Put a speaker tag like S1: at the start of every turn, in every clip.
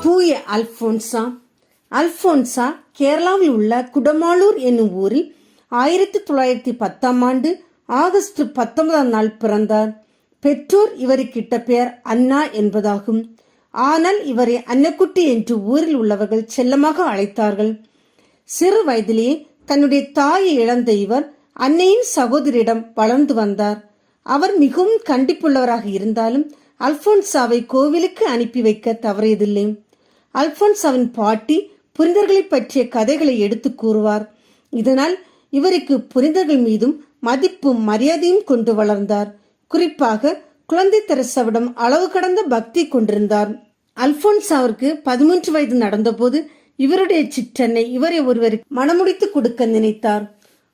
S1: தூய அல்போன்சா. அல்போன்சா கேரளாவில் உள்ள குடமாளூர் என்னும் ஊரில் ஆயிரத்தி தொள்ளாயிரத்தி பத்தாம் ஆண்டு ஆகஸ்ட் பத்தொன்பதாம் நாள் பிறந்தார். பெற்றோர் இவருக்கிட்ட பெயர் அண்ணா என்பதாகும். ஆனால் இவரை அன்னக்குட்டி என்று ஊரில் உள்ளவர்கள் செல்லமாக அழைத்தார்கள். சிறு வயதிலேயே தன்னுடைய தாயை இழந்த இவர் அன்னையின் சகோதரியிடம் வளர்ந்து வந்தார். அவர் மிகவும் கண்டிப்புள்ளவராக இருந்தாலும் அல்போன்சாவை கோவிலுக்கு அனுப்பி வைக்க தவறியதில்லை. அல்போன்சாவின் பாட்டி புனிதர்களை பற்றிய கதைகளை எடுத்து கூறுவார். இதனால் இவருக்கு புனிதர்கள் மீதும் மதிப்பும் மரியாதையும் கொண்டு வளர்ந்தார். குறிப்பாக குழந்தை தெரசாவிடம் அளவு கடந்த பக்தி கொண்டிருந்தார். அல்போன்சாவிற்கு பதிமூன்று வயது நடந்தபோது இவருடைய சிற்றன்னை இவரை ஒருவருக்கு மனமுடித்து கொடுக்க நினைத்தார்.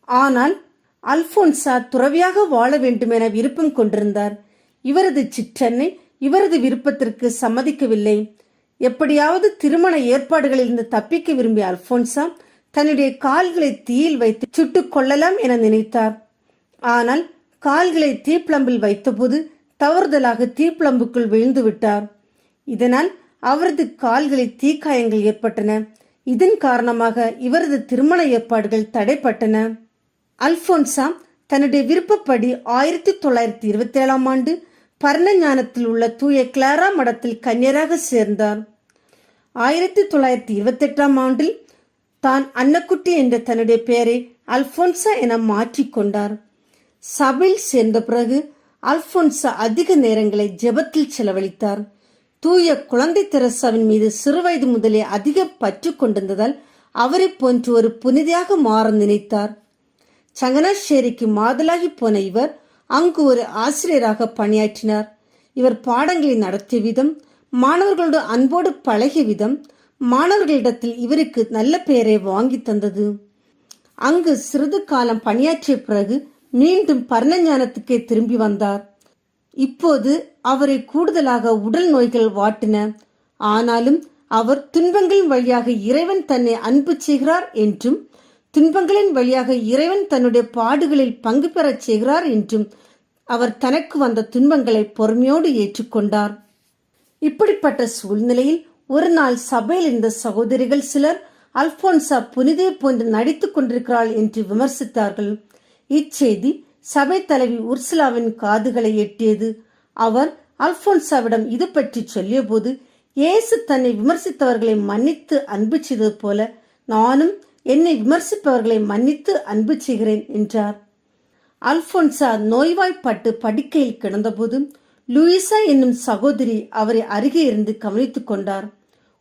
S1: ஆனால் அல்போன்சா துறவியாக வாழ வேண்டும் என விருப்பம் கொண்டிருந்தார். இவரது சிற்றன்னை இவரது விருப்பத்திற்கு சம்மதிக்கவில்லை. எப்படியாவது திருமண ஏற்பாடுகளிலிருந்து தப்பிக்க விரும்பிய அல்போன்சா தன்னுடைய கால்களை தீயில் வைத்து சுட்டுக் கொள்ளலாம் என நினைத்தார். ஆனால் கால்களை தீப்பிளம்பில் வைத்தபோது தவறுதலாக தீப்பிளம்புக்குள் விழுந்து விட்டார். இதனால் அவரது கால்களில் தீக்காயங்கள் ஏற்பட்டன. இதன் காரணமாக இவரது திருமண ஏற்பாடுகள் தடைப்பட்டன. அல்போன்சா தன்னுடைய விருப்பப்படி ஆயிரத்தி தொள்ளாயிரத்தி இருபத்தி ஏழாம் ஆண்டு பர்ணஞானத்தில் உள்ள தூய கிளாரா மடத்தில் கன்னியராக சேர்ந்தார். ஆயிரத்தி தொள்ளாயிரத்தி இருபத்தெட்டாம் ஆண்டில் தான் அன்னக்குட்டி என்ற தன்னுடைய பெயரை அல்போன்சா என மாற்றிக்கொண்டார். சபையில் சேர்ந்த பிறகு அல்போன்சா அதிக நேரங்களை ஜெபத்தில் செலவழித்தார். தூய குழந்தை தெரசாவின் மீது சிறுவயது முதலே அதிக பற்று கொண்டிருந்ததால் அவரை போன்று ஒரு புனிதையாக மாற நினைத்தார். சங்கனாஷேரிக்கு மாதலாகி போன இவர் அங்கு ஒரு ஆசிரியராக பணியாற்றினார். இவர் பாடங்களை நடத்திய விதம் மாணவர்களோடு அன்போடு பழகிய விதம் மாணவர்களிடத்தில் இவருக்கு நல்ல பெயரை வாங்கி தந்தது. அங்கு சிறிது காலம் பணியாற்றிய பிறகு மீண்டும் பர்ணஞானத்துக்கே திரும்பி வந்தார். இப்போது அவரை கூடுதலாக உடல் நோய்கள் வாட்டின. ஆனாலும் அவர் துன்பங்களின் வழியாக இறைவன் தன்னை அன்பு செய்கிறார் என்றும் துன்பங்களின் வழியாக இறைவன் தன்னுடைய பாடுகளில் பங்கு பெறச் செய்கிறார் என்றும் அவர் தனக்கு வந்த துன்பங்களை பொறுமையோடு ஏற்றுக்கொண்டார். இப்படிப்பட்ட சூழ்நிலையில் ஒரு நாள் சபையில் இருந்த சகோதரிகள் சிலர் அல்போன்சா புனிதை போன்று நடித்துக் கொண்டிருக்கிறாள் என்று விமர்சித்தார்கள். இச்செய்தி சபை தலைவி உர்சுலாவின் காதுகளை எட்டியது. அவர் அல்போன்சாவிடம் இது பற்றி சொல்லியபோது இயேசு தன்னை விமர்சித்தவர்களை மன்னித்து அன்பு செய்தது போல நானும் என்னை விமர்சிப்பவர்களை மன்னித்து அன்பு செய்கிறேன் என்றார். அல்போன்சா நோய்வாய்ப்பட்டு படுக்கையில் கிடந்தபோது லூயிசா என்னும் சகோதரி அவரை அருகே இருந்து கவனித்துக் கொண்டார்.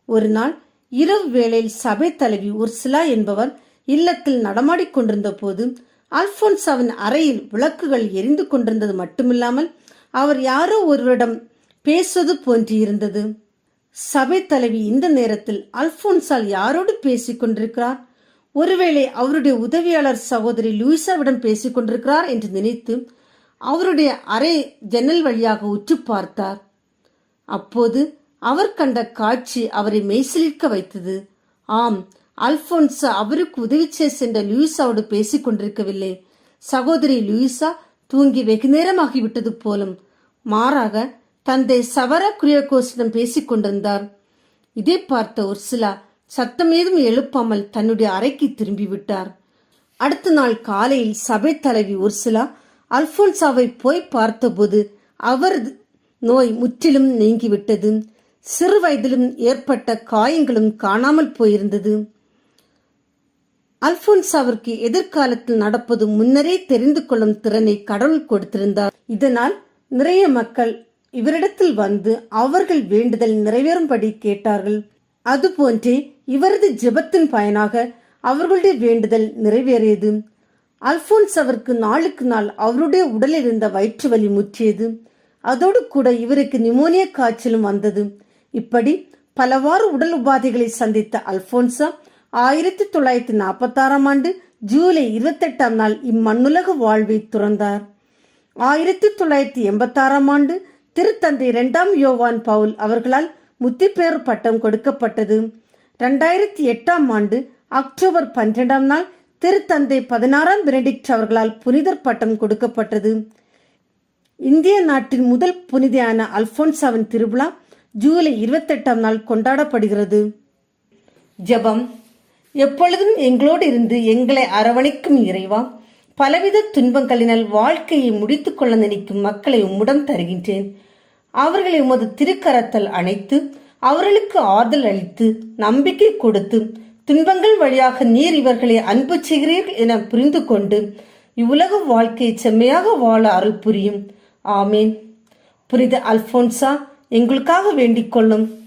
S1: ஒரு நாள் இரவு வேளையில் சபை தலைவி உர்சிலா என்பவர் இல்லத்தில் நடமாடிக்கொண்டிருந்த போது அல்போன்சாவின் அறையில் விளக்குகள் எரிந்து கொண்டிருந்தது மட்டுமில்லாமல் அவர் யாரோ ஒருவரிடம் பேசுவது போன்று சபை தலைவி இந்த நேரத்தில் அல்போன்சால் யாரோடு பேசிக் கொண்டிருக்கிறார்? ஒருவேளை அவருடைய உதவியாளர் சகோதரி லூயிசாவிடம் பேசிக் கொண்டிருக்கிறார் என்று நினைத்து அவருடைய அறை ஜன்னல் வழியாக உற்று பார்த்தார். அப்போது அவர் கண்ட காட்சி அவரை மெய்சிலிர்க்க வைத்தது. ஆம் அல்போன்சா அவருக்கு உதவி செய்ய சென்ற லூயிசாவோடு பேசிக் கொண்டிருக்கவில்லை. சகோதரி லூயிசா தூங்கி வெகு நேரமாகிவிட்டது போலும் மாறாக தந்தை சவர குரியோகோஸிடம் பேசிக் கொண்டிருந்தார். இதை பார்த்த உர்சிலா சத்தம் ஏதும் எழுப்பாமல் தன்னுடைய அறைக்கு திரும்பி விட்டார் அடுத்த நாள் காலையில் சபை தலைவி உர்சிலா அல்போன்சாவை போய் பார்த்தபோது அவரது நோய் முற்றிலும் நீங்கிவிட்டது. சிறு வயதிலும் ஏற்பட்ட காயங்களும் காணாமல் போயிருந்தது. அல்போன்சாவிற்கு எதிர்காலத்தில் நடப்பது முன்னரே தெரிந்து கொள்ளும் திறனை கடவுள் கொடுத்திருந்தார். இதனால் நிறைய மக்கள் இவரிடத்தில் வந்து அவர்கள் வேண்டுதல் நிறைவேறும்படி கேட்டார்கள். அதுபோன்றே இவரது ஜெபத்தின் பயனாக அவர்களுடைய வேண்டுதல் நிறைவேறியது. அல்போன்ஸ் அவருக்கு நாளுக்கு நாள் அவருடைய உடலில் இருந்த வயிற்று வலி முற்றியது. அதோடு கூட இவருக்கு நிமோனியா காய்ச்சலும் வந்தது. இப்படி பலவாறு உடல் உபாதைகளை சந்தித்த அல்போன்சா ஆயிரத்தி தொள்ளாயிரத்தி நாற்பத்தாறாம் ஆண்டு ஜூலை இருபத்தெட்டாம் நாள் இம்மண்ணுலக வாழ்வை துறந்தார். ஆயிரத்தி தொள்ளாயிரத்தி எண்பத்தாறாம் ஆண்டு திருத்தந்தை இரண்டாம் யோவான் பவுல் அவர்களால் முத்திப்பேறு பட்டம் கொடுக்கப்பட்டது. ரெண்டாயிரத்தி எட்டாம் ஆண்டு அக்டோபர் பன்னிரெண்டாம் நாள் திருத்தந்தை பதினாறாம் பெனடிக்ட் அவர்களால் புனிதர் பட்டம் கொடுக்கப்பட்டது. இந்திய நாட்டின் முதல் புனிதையான அல்போன்சாவின் திருவிழா ஜூலை இருபத்தெட்டாம் நாள் கொண்டாடப்படுகிறது. ஜெபம். எப்பொழுதும் எங்களோடு இருந்து எங்களை அரவணைக்கும் இறைவா பலவித துன்பங்களினால் வாழ்க்கையை முடித்துக்கொள்ள நினைக்கும் மக்களை உம்முடன் தருகின்றேன். அவர்களை உமது திருக்கரத்தல் அணைத்து அவர்களுக்கு ஆறுதல் அளித்து நம்பிக்கை கொடுத்து துன்பங்கள் வழியாக நீர் இவர்களை அன்பு செய்கிறீர்கள் என புரிந்து கொண்டு இவ்வுலக வாழ்க்கையை செம்மையாக வாழ அருள் புரியும். ஆமேன். புரித அல்போன்சா எங்களுக்காக வேண்டிக் கொள்ளும்